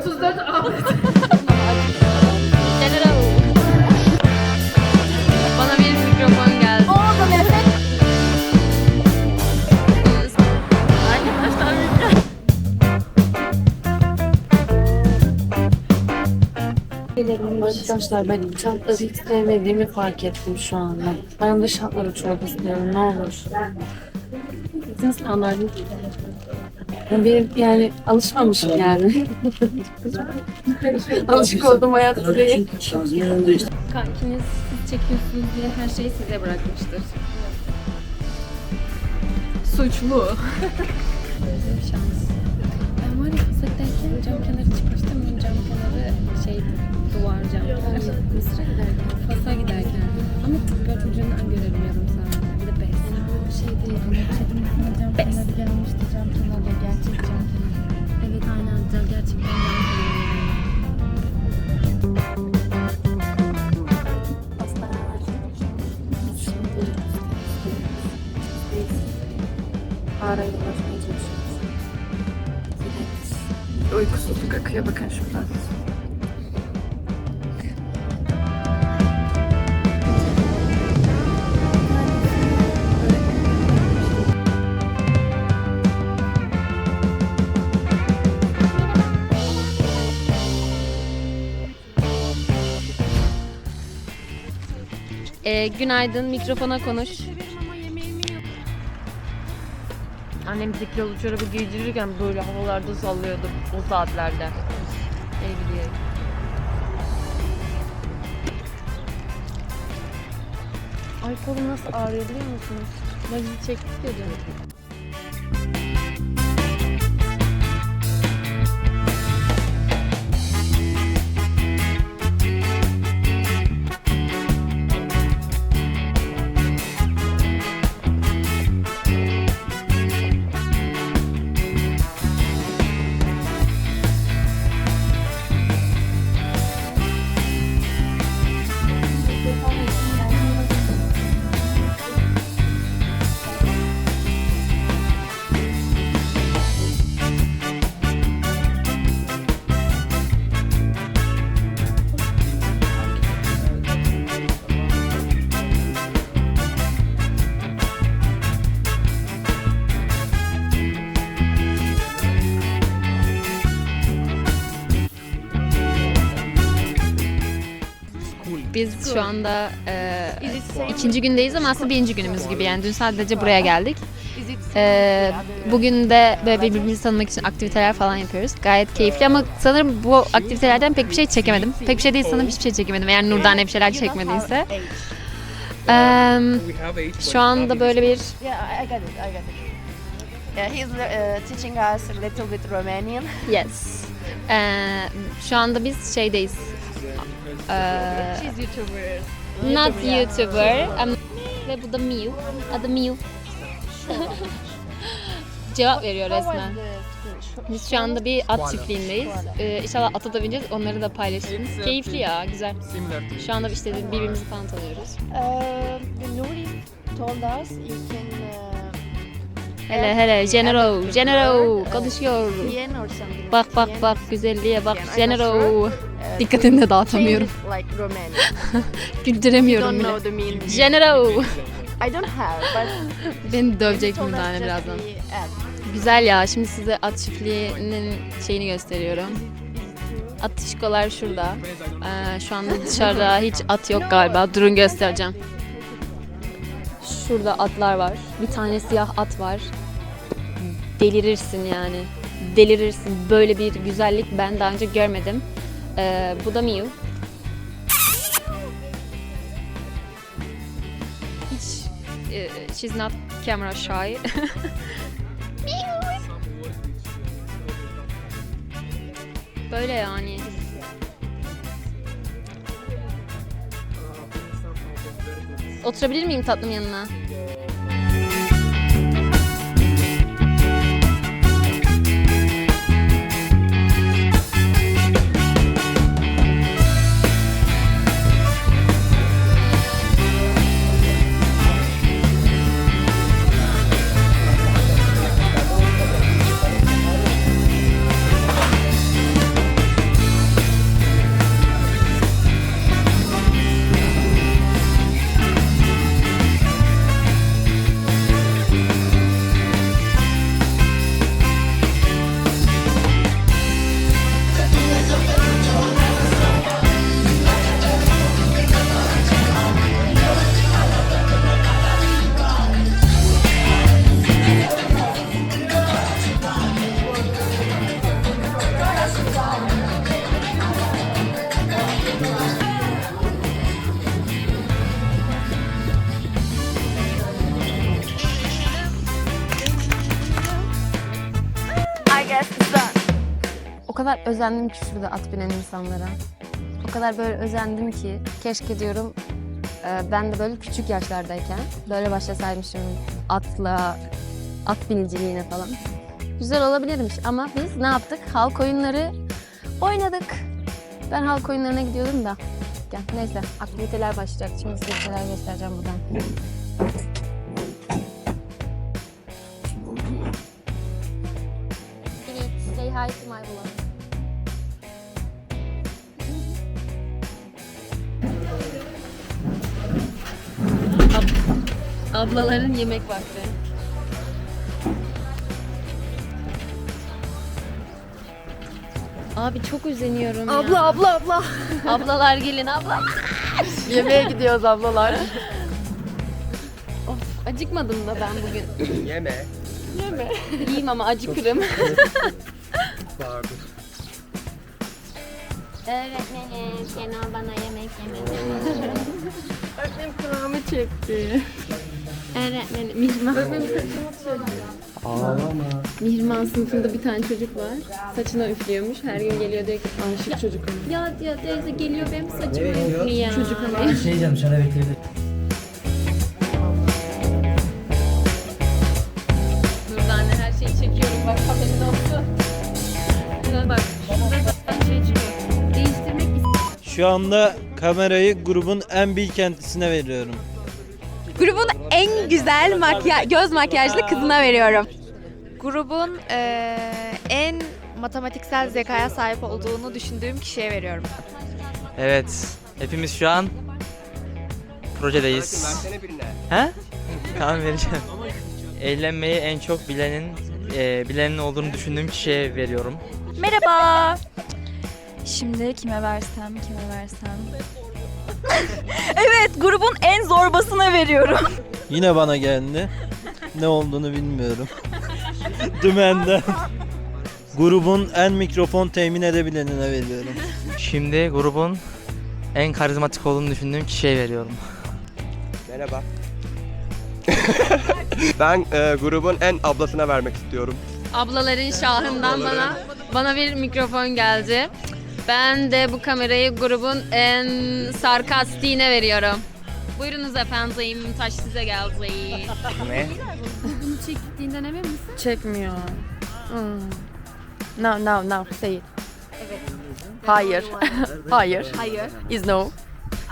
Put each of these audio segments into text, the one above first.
34 Ahmet. General. Bana bir mikrofon geldi. Oldu Mehmet. Arkadaşlar Arkadaşlar ben şartları hiç sevmediğimi fark ettim şu anda. Ben de şartları çok istiyorum ne olur. Bizim standartım Benim yani alışmamışım yani. Alışık olduğum hayat değil. kankiniz siz çekiyorsunuz diye her şeyi size bırakmıştır. Suçlu. ben var ya uzaktayken cam kenarı çıkmıştım. Cam kenarı şey duvar cam kenarı. Mısır'a giderken, Fas'a giderken. Ama tıp çocuğundan göremiyorum. Bir bes. Şey değil, cam kenarı gelmişti, cam kenarı, gerçek cam kenarı. Ee, günaydın, mikrofona konuş. Annem kilolu çorabı giydirirken böyle havalarda sallıyordu o saatlerde. İyi gidiyor. Ay kolum nasıl ağrıyor biliyor musunuz? Bizi çektik ya dün. Şu anda e, ikinci gündeyiz ama aslında birinci günümüz gibi. Yani dün sadece buraya geldik. E, bugün de böyle birbirimizi tanımak için aktiviteler falan yapıyoruz. Gayet keyifli ama sanırım bu aktivitelerden pek bir şey çekemedim. Pek bir şey değil sanırım hiçbir şey çekemedim. Eğer Nurdane bir şeyler çekmediyse. E, şu anda böyle bir Yeah, I got it, I got it. Yeah, he's uh, teaching us a little bit Romanian. yes. E, şu anda biz şeydeyiz. E, She's YouTuber. Not YouTuber. Um, ve bu da Miu. Adı Miu. Cevap veriyor resmen. Biz şu anda bir at çiftliğindeyiz. Ee, inşallah ata da bineceğiz. Onları da paylaşırız. Keyifli ya, güzel. Şu anda işte birbirimizi falan tanıyoruz. Uh, the Nuri told us you can uh, Hele hele Genero, Genero konuşuyor. Bak bak bak güzelliğe bak Genero. Dikkatini de dağıtamıyorum. Güldüremiyorum bile. Genero. I don't have, but Beni dövecek Nurdane just birazdan. Güzel ya. Şimdi size at çiftliğinin şeyini gösteriyorum. Atışkolar şurada. Ee, şu anda dışarıda hiç at yok galiba. Durun göstereceğim. Şurada atlar var. Bir tane siyah at var. Delirirsin yani. Delirirsin. Böyle bir güzellik ben daha önce görmedim. Ee, bu da Miu. Hiç e, she's not camera shy. Böyle yani. Oturabilir miyim tatlım yanına? Özendim ki şurada at binen insanlara. O kadar böyle özendim ki keşke diyorum e, ben de böyle küçük yaşlardayken böyle başlasaymışım atla, at biniciliğine falan. Güzel olabilirmiş ama biz ne yaptık? Halk oyunları oynadık. Ben halk oyunlarına gidiyordum da. Gel, neyse aktiviteler başlayacak. Şimdi size şeyler göstereceğim buradan. Say hi to my vlog. Ablaların yemek vakti. Abi çok özeniyorum ya. Abla abla abla. Ablalar gelin abla. Yemeğe gidiyoruz ablalar. Acıkmadım da ben bugün. Yeme. İyiyim ama acıkırım. Pardon. Öğretmenim Kenan bana yemek yemek Benim kulağımı çekti. Öğretmenim Mihrimah. Ağlama. Mihrimah sınıfında bir tane çocuk var. Saçına üflüyormuş. Her gün geliyor diyor ki aşık çocuk. Ya ya teyze geliyor benim gidiyor? üflüyor. Çocuk ama. Şey diyeceğim sana bekleyebilir. Burada anne her şeyi çekiyorum. Bak haberin olsun. Şuna bak. Şurada da şey çıkıyor. Değiştirmek Şu anda kamerayı grubun en bilkentisine veriyorum. Grubun en güzel makya göz makyajlı kızına veriyorum. Grubun eee, en matematiksel zekaya sahip olduğunu düşündüğüm kişiye veriyorum. Evet, hepimiz şu an projedeyiz. He? Tamam vereceğim. Eğlenmeyi en çok bilenin e, bilenin olduğunu düşündüğüm kişiye veriyorum. Merhaba. Şimdi kime versem, kime versem. evet, grubun en zorbasına veriyorum. Yine bana geldi. Ne olduğunu bilmiyorum. Dümenden. Grubun en mikrofon temin edebilenine veriyorum. Şimdi grubun en karizmatik olduğunu düşündüğüm kişiye veriyorum. Merhaba. ben e, grubun en ablasına vermek istiyorum. Ablaların şahından bana bana bir mikrofon geldi. Ben de bu kamerayı grubun en sarkastiğine veriyorum. Buyurunuz efendim, taş size geldi. Ne? Çektiğinden emin misin? çekmiyor. Hmm. No, no, no. Say it. Hayır. Hayır. Hayır. Is no.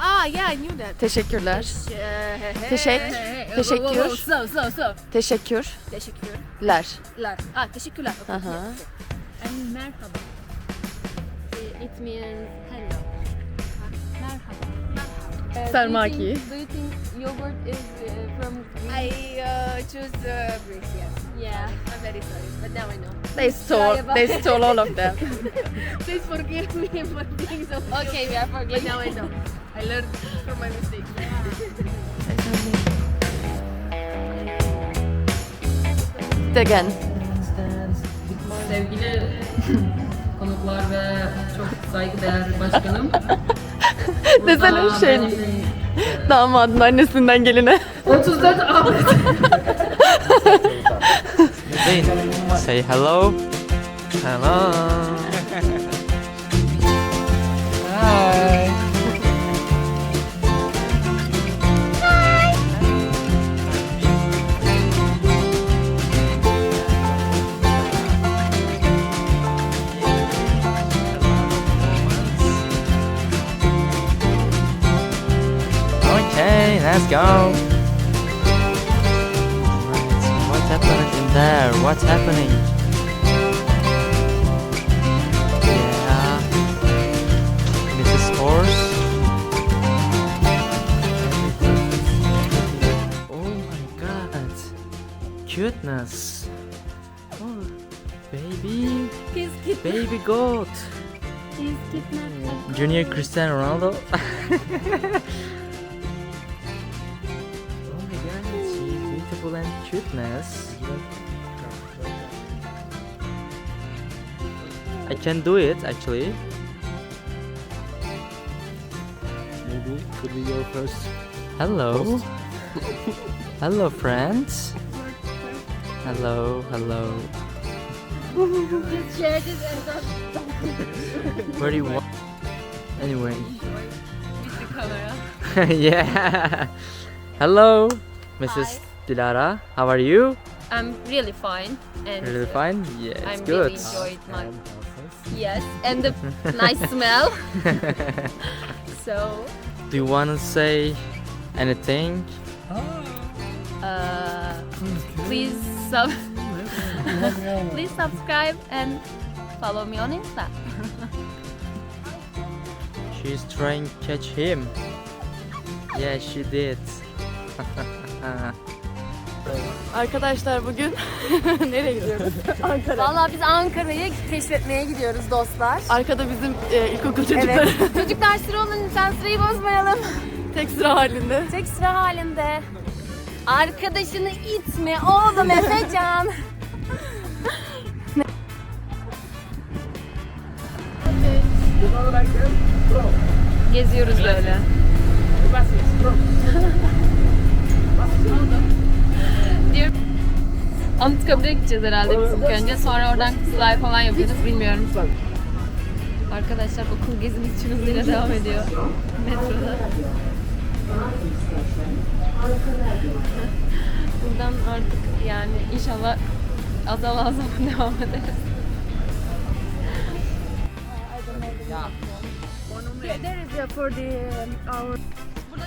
Ah yeah, I knew that. Teşekkürler. Teşekkür. Teşekkür. Slow, slow, slow. Teşekkürler. Teşekkürler. Ah, teşekkürler. Aha. And merhaba. It means hello. Merhaba. Uh, Sarmaki. Do you think, do you think yogurt is uh, from Greece? I uh, choose uh, Greece, yes. Yeah. I'm very sorry, but now I know. They stole. They stole all of them. Please forgive me for being so Okay, we are But now I know. I learned from my mistakes. Again. Saygıdeğer başkanım. Desene Burada şey. benim, Damadın annesinden geline. 34 Ahmet. Say hello. Hello. Go. Right, What's happening in there? What's happening? Yeah. Mrs. Horse. Oh my god. Cuteness. Oh, baby. Baby goat. Junior Cristiano Ronaldo. cuteness. I can do it actually. Maybe could be your first. Hello. hello friends. Hello, hello. Share this and Very wa- Anyway. yeah. Hello, Mrs. Dilara. How are you? I'm really fine and Really fine? Yeah, it's I'm good. really enjoyed my yes and the nice smell. So Do you want to say anything? uh, please sub please subscribe and follow me on Insta. She's trying to catch him. Yeah, she did. Arkadaşlar bugün nereye gidiyoruz? Ankara. Vallahi biz Ankara'yı keşfetmeye gidiyoruz dostlar. Arkada bizim e, ilkokul çocukları Evet. Çocuklar sıra olun lütfen sırayı bozmayalım. tek sıra halinde. Tek sıra halinde. Arkadaşını itme oğlum Efecan. Geziyoruz böyle. Anıtkabir'e gideceğiz herhalde biz ilk önce. Sonra oradan Kızılay falan yapacağız bilmiyorum. Arkadaşlar okul gezimiz için hızıyla devam ediyor. Metroda. Buradan artık yani inşallah azal azal devam ederiz.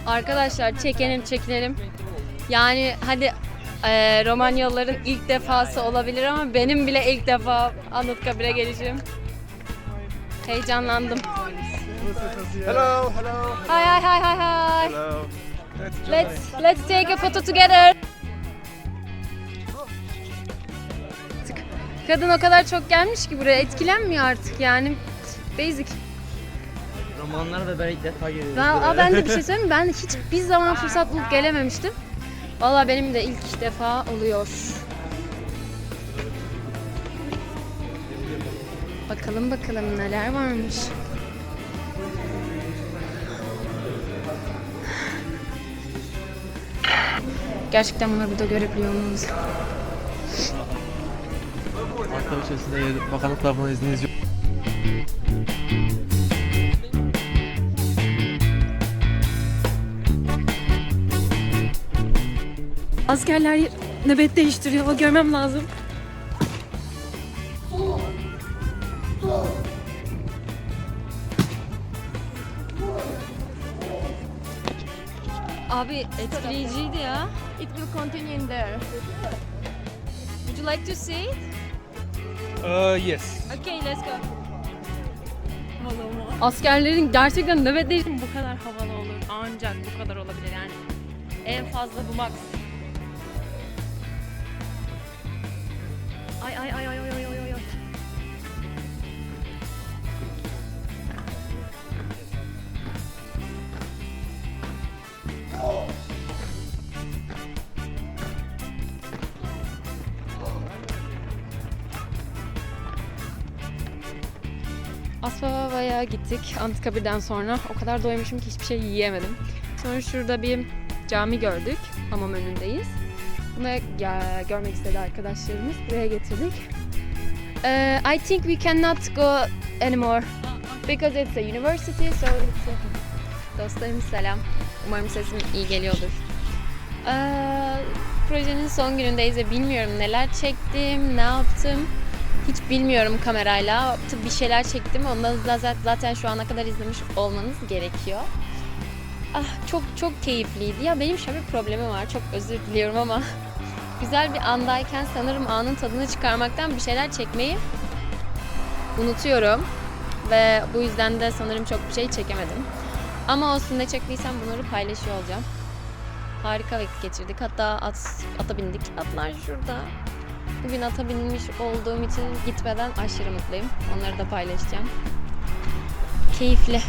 Arkadaşlar çekelim çekinelim. Yani hadi e, Romanyalıların ilk defası olabilir ama benim bile ilk defa Anıtkabir'e gelişim. Heyecanlandım. Hello, hello, Hi hi hi hi hi. hello. Let's let's take a photo together. Kadın o kadar çok gelmiş ki buraya etkilenmiyor artık yani. Basic. Romanlar da ben ilk defa geliyorum. Ben, aa, ben de bir şey söyleyeyim mi? Ben hiç bir zaman fırsat bulup gelememiştim. Valla benim de ilk defa oluyor. Bakalım bakalım neler varmış. Gerçekten bunları burada görebiliyor muyuz? Ankara içerisinde bakanlık tarafından izniniz yok. Askerler nöbet değiştiriyor. Görmem lazım. Abi etkileyiciydi ya. It will continue in there. Would you like to see? it? Uh, yes. Okay, let's go. Askerlerin gerçekten nöbetleri bu kadar havalı olur. Ancak bu kadar olabilir yani. En fazla bu max. Aspava'ya gittik Anıtkabir'den sonra. O kadar doymuşum ki hiçbir şey yiyemedim. Sonra şurada bir cami gördük. Hamam önündeyiz. Bunu ya, görmek istedi arkadaşlarımız. Buraya getirdik. Uh, I think we cannot go anymore. Because it's a university, so it's a... Dostlarım selam. Umarım sesim iyi geliyordur. Ee, projenin son günündeyiz ve bilmiyorum neler çektim, ne yaptım. Hiç bilmiyorum kamerayla. Bir şeyler çektim. Ondan da zaten, zaten şu ana kadar izlemiş olmanız gerekiyor. Ah çok çok keyifliydi. Ya benim şöyle bir problemim var. Çok özür diliyorum ama güzel bir andayken sanırım anın tadını çıkarmaktan bir şeyler çekmeyi unutuyorum. Ve bu yüzden de sanırım çok bir şey çekemedim. Ama olsun ne çektiysem bunları paylaşıyor olacağım. Harika vakit geçirdik. Hatta at, ata bindik. Atlar şurada. Bugün ata binmiş olduğum için gitmeden aşırı mutluyum. Onları da paylaşacağım. Keyifli.